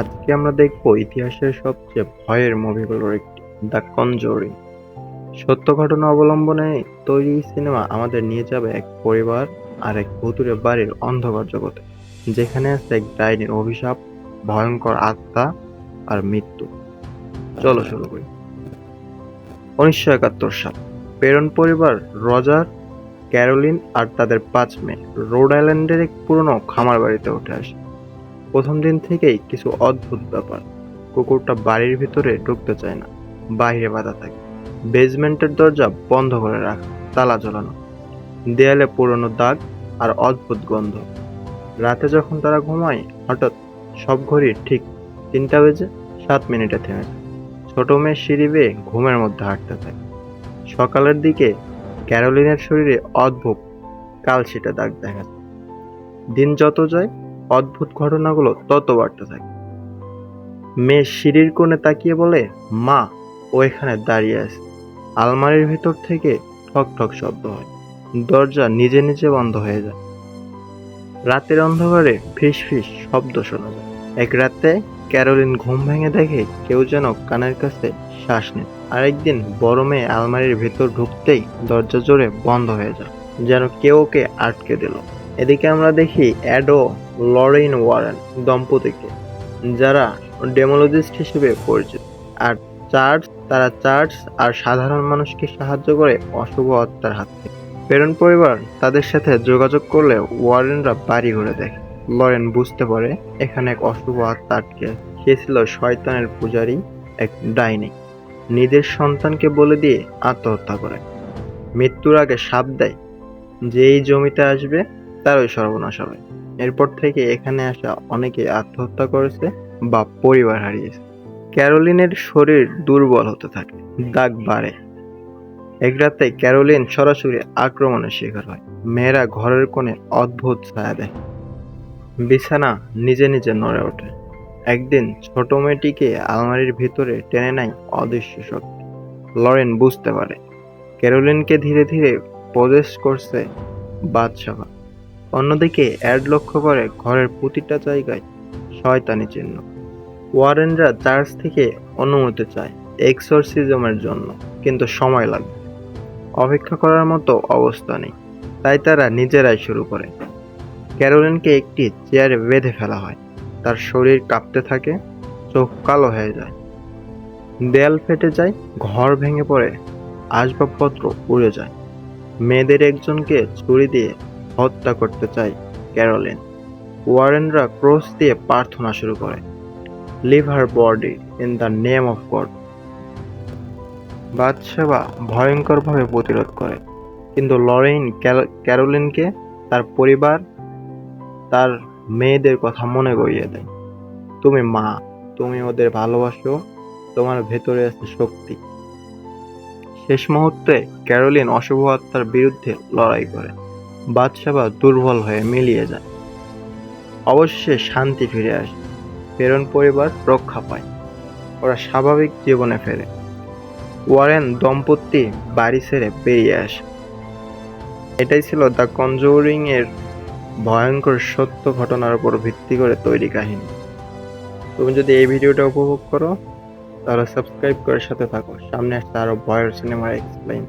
আজকে আমরা দেখব ইতিহাসের সবচেয়ে ভয়ের মুভিগুলোর একটি, দ্য কনজোরিং। সত্য ঘটনা অবলম্বনে তৈরি সিনেমা আমাদের নিয়ে যাবে এক পরিবার আর এক ভুতুরে বাড়ির অন্ধকার জগতে, যেখানে আছে এক ডাইনির অভিশাপ, ভয়ঙ্কর আত্মা আর মৃত্যু। চলো শুরু করি। উনিশশো একাত্তর সাল, পেরন পরিবার রজার, ক্যারোলিন আর তাদের পাঁচ মেয়ে, রোড আইল্যান্ডের এক পুরনো খামার বাড়িতে উঠে আসে। প্রথম দিন থেকেই কিছু অদ্ভুত ব্যাপার। কুকুরটা বাড়ির ভিতরে ঢুকতে চায় না, বাইরে বাধা থাকে। বেজমেন্টের দরজা বন্ধ করে রাখা, তালা ঝোলানো দেয়ালে পুরনো দাগ আর অদ্ভুত গন্ধ। রাতে যখন তারা ঘুমায়, হঠাৎ সব ঘড়ি ঠিক তিনটা বেজে সাত মিনিটে থেমে যায়। ছোট মেয়ে সিঁড়ি বেয়ে ঘুমের মধ্যে হাঁটতে থাকে। সকালের দিকে ক্যারোলিনের শরীরে অদ্ভুত কালশিটে দাগ দেখা যায়। দিন যত যায় অদ্ভুত ঘটনাগুলো তত বাড়তে থাকে। মেয়ে সিঁড়ির কোণে তাকিয়ে বলে, মা, ও এখানে দাঁড়িয়ে আছে। আলমারির ভেতর থেকে ঠক ঠক শব্দ হয়। দরজা নিজে নিজে বন্ধ হয়ে যায়। রাতের অন্ধকারে ফিস ফিস শব্দ শোনা যায়। এক রাতে ক্যারোলিন ঘুম ভেঙে দেখে কেউ যেন কানের কাছে শ্বাস নেয়। আরেকদিন বড় মেয়ে আলমারির ভেতর ঢুকতেই দরজা জোরে বন্ধ হয়ে যায়, যেন কেউ ওকে আটকে দিল। এদিকে আমরা দেখি অ্যাডো লরেন ওয়ারেন দম্পতিকে, যারা ডেমোলজিস্ট হিসেবে পরিচিত। আর চার্চ তারা চার্চ আর সাধারণ মানুষকে সাহায্য করে অশুভ আত্মার হাত থেকে। প্রেরণ পরিবার, তাদের সাথে যোগাযোগ করলে ওয়ারেনরা বাড়ি ঘুরে দেখে। লরেন বুঝতে পারে, এখানে এক অশুভ আত্মা আটকে। সে ছিল শয়তানের পূজারী এক ডাইনি। নিজের সন্তানকে বলে দিয়ে আত্মহত্যা করে। মৃত্যুর আগে সাপ দেয় যে এই জমিতে আসবে তারই সর্বনাশ হবে। এরপর থেকে এখানে আসা অনেকে আত্মহত্যা করেছে বা পরিবার হারিয়েছে। ক্যারোলিনের শরীর দুর্বল হতে থাকে, দাগ বাড়ে। এক রাতে ক্যারোলিন সরাসরি আক্রমণের শিকার হয়। মেয়েরা ঘরের কোণে অদ্ভুত ছায়া দেয়। বিছানা নিজে নিজে নড়ে ওঠে। একদিন ছোট মেয়েটিকে আলমারির ভিতরে টেনে নেয় অদৃশ্য শক্তি। লরেন বুঝতে পারে, ক্যারোলিনকে ধীরে ধীরে প্রদেশ করছে বাদশাহ। অন্যদিকে অ্যাড লক্ষ্য করে ঘরের প্রতিটা জায়গায় শয়তানি চিহ্ন। ওয়ারেনরা চার্চ থেকে অনুমতি চায় এক্সোরসিজমের জন্য, কিন্তু সময় লাগবে অপেক্ষা করার মতো অবস্থা নেই, তাই তারা নিজেরাই শুরু করে। ক্যারোলিনকে একটি চেয়ারে বেঁধে ফেলা হয়। তার শরীর কাঁপতে থাকে, চোখ কালো হয়ে যায়। দেয়াল ফেটে যায়, ঘর ভেঙে পড়ে, আসবাবপত্র উড়ে যায়। মেয়েদের একজনকে ছুরি দিয়ে হত্যা করতে চায় ক্যারোলিন। ওয়ারেনরা ক্রস দিয়ে প্রার্থনা শুরু করে। Live her body in the name of God. বাদশাবা ভয়ঙ্করভাবে প্রতিরোধ করে। কিন্তু ক্যাল- ক্যারোলিনকে তার পরিবার, তার মেয়েদের কথা মনে করিয়ে দেয়। তুমি মা, তুমি ওদের ভালোবাসো, তোমার ভেতরে আছে শক্তি। শেষ মুহূর্তে ক্যারোলিন অশুভ আত্মার বিরুদ্ধে লড়াই করে। বাদশাবা দুর্বল হয়ে মিলিয়ে যায়। অবশেষে শান্তি ফিরে আসে, প্রেরণ পরিবার রক্ষা পায়, ওরা স্বাভাবিক জীবনে ফেরে। ওয়ারেন দম্পতি বাড়ি ছেড়ে বেরিয়ে আসে। এটাই ছিল দ্য কনজোরিং এর ভয়ঙ্কর সত্য ঘটনার উপর ভিত্তি করে তৈরি কাহিনী। তুমি যদি এই ভিডিওটা উপভোগ করো, তাহলে সাবস্ক্রাইব করে সাথে থাকো। সামনে আসছে আরও ভয়ের সিনেমার এক্সপ্লেইন